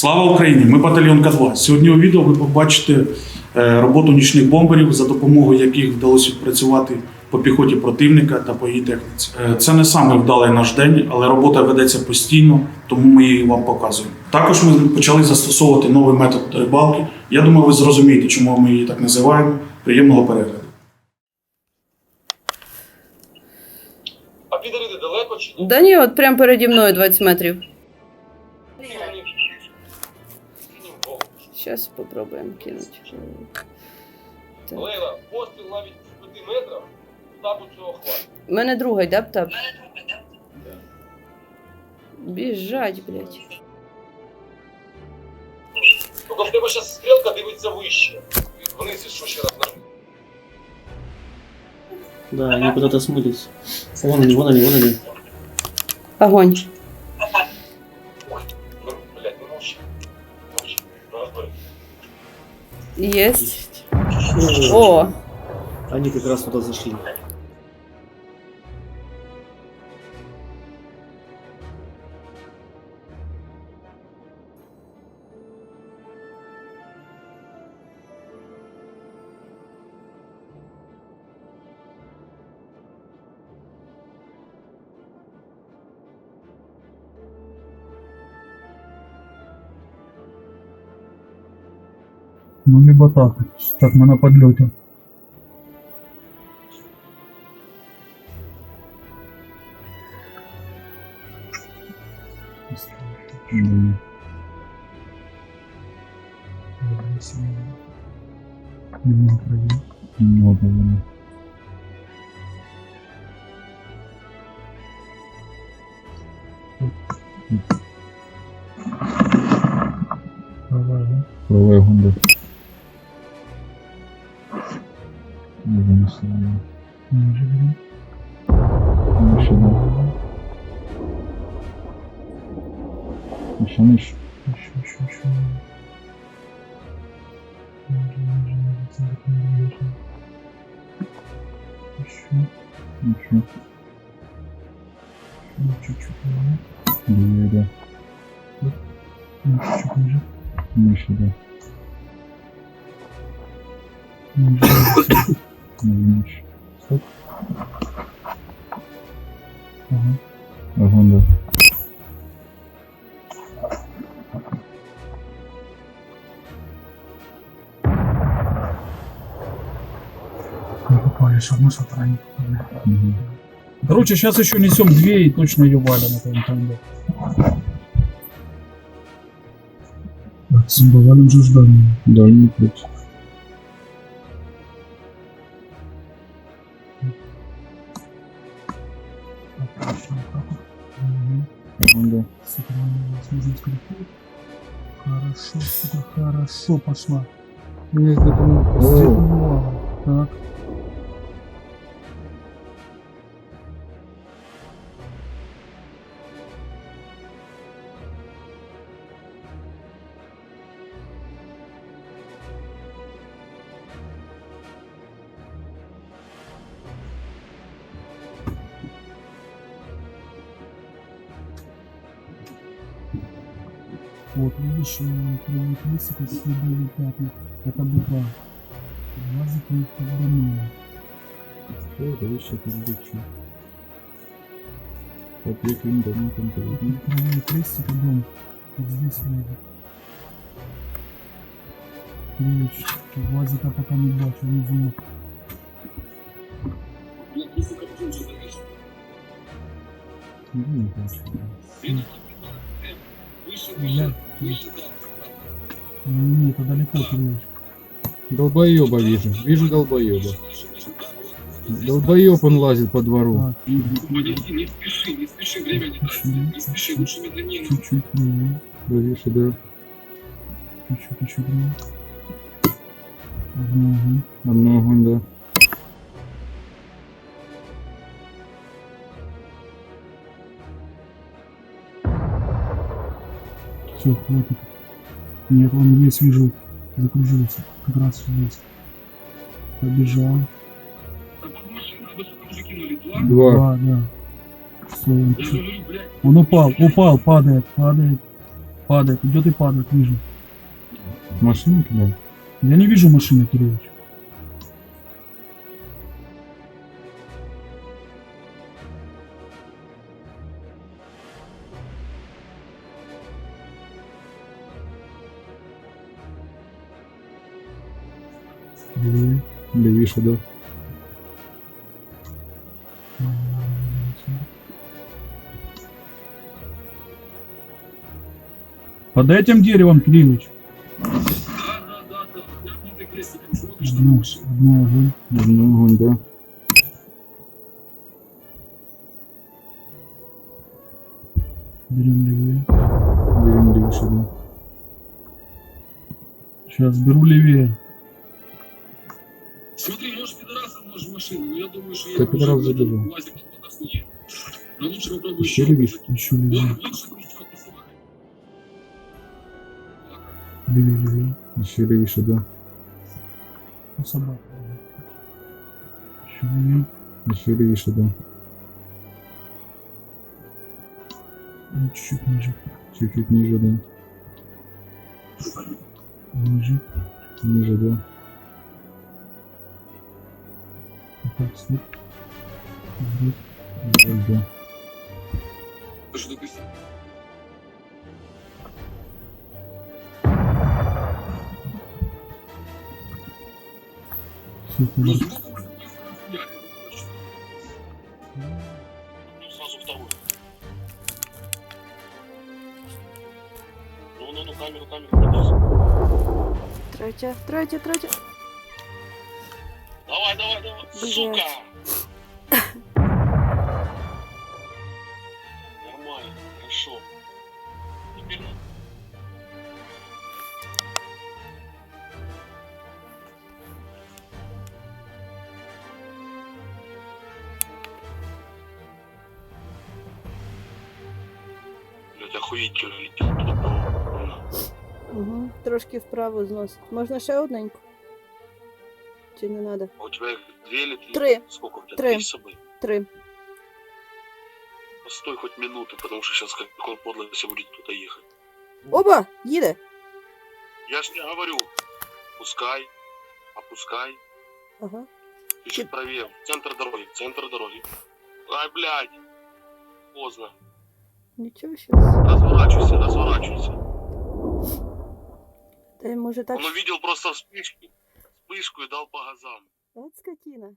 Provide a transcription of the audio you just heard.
Слава Україні! Ми батальйон К2. Сьогодні у відео ви побачите е, роботу нічних бомберів, за допомогою яких вдалося відпрацювати по піхоті противника та по її техніці. Е, Це не саме вдалий наш день, але робота ведеться постійно, тому ми її вам показуємо. Також ми почали застосовувати новий метод рибалки. Я думаю, ви зрозумієте, чому ми її так називаємо. Приємного перегляду. А підери далеко чи ні? Да ні, от прямо переді мною 20 метрів. Зараз спробуємо кинути. Лейла, постріл навіть з 5 метрів, табу цього хватить. У мене другий, да, птап? Біжать, блядь. Тільки в тебе зараз стрілка дивиться вище. Вниз, що ще раз нажми. Да, они куда-то смотрятся. Вон они, вон они, вон они. Огонь. Єсть. Есть. О, Они как раз туда зашли. Ну, либо так. Так, мы на подлете. Немного, да? Берем. Еще, да. Еще ниже. Еще, еще, еще. Ниже, ниже, ниже, центр, ниже. Еще. Еще. Ну, чуть-чуть ниже. Левее, да. Ну, Ниже. Стоп. Ага. Огонь, да. Не попали, все равно с утра не попали. Короче, сейчас еще несем две и точно ее валим. Это не там, да. Так, валим же ждали. Да, не путь. Хорошо, сука, хорошо пошла. Есть где-то Так. Вот, видишь, привод листика следует пятна. Это буква. Глазик не поддамые. Все, дальше передачи. Поприкрем дома конкретно. Привод листика дом. Вот здесь вроде. Ключ. Глазика пока не бачу, внизу. Ну, не больше. Я... Не, это далеко, ключ. Долбоеба вижу. Вижу долбоеба. Долбоеб он лазит по двору. Так, Не спеши, не спеши, время не тратить. Не спеши, лучше медленнее. чуть-чуть, ну, Да, чуть-чуть, чуть-чуть. ну. Мгм. Одно огонь, да. Все, хватит. Нет, он весь вижу, закружился. Как раз здесь. Побежал. Два. Да, да. Все, он, он упал, упал, падает, падает. Падает, идет и падает, вижу. Машину кидал? Я не вижу машины, Кириллович. Левіше, да. Под этим деревом, Кириллович. Одну, одну огонь. Одну огонь, да. Берем левее. Берем левіше, да. Сейчас беру левее. машину, но я думаю, что Да пидорас заберу. Лазик тут охуеет. Но лучше попробуй Еще еще. левіше? Еще левее. Вон, лучше крючок посылай. Левее, левее. Ще левіше, да. Ну, собака. Еще левее. Ще левіше, да. Ну, чуть-чуть ниже. Чуть-чуть ниже, да. Ниже. Ниже, да. Ну, не хуяли, точно. Сразу вторую. Ну, ну, ну, камеру, камеру, поднес. Третя, третя, третя. Давай, давай, давай. Сука! Нормально, хорошо. Теперь на- Блять, летит. Угу. Трошки вправо зносить. Можна ще одненьку? Чи не треба? А у тебя их две или три? Три. Сколько у тебя? Три. Три с собой? Три. Постой хоть минуту, потому что сейчас как он если будет кто-то ехать. Оба! Їде! Я ж не говорю. Пускай. Опускай. Ага. Ты чуть правее. Центр дороги. Центр дороги. Ай, блядь. Поздно. Нічого щас. Разворачивайся, разворачивайся. Та й може так. Он увидел просто вспышку. Вспышку и дал по газам. От скотина.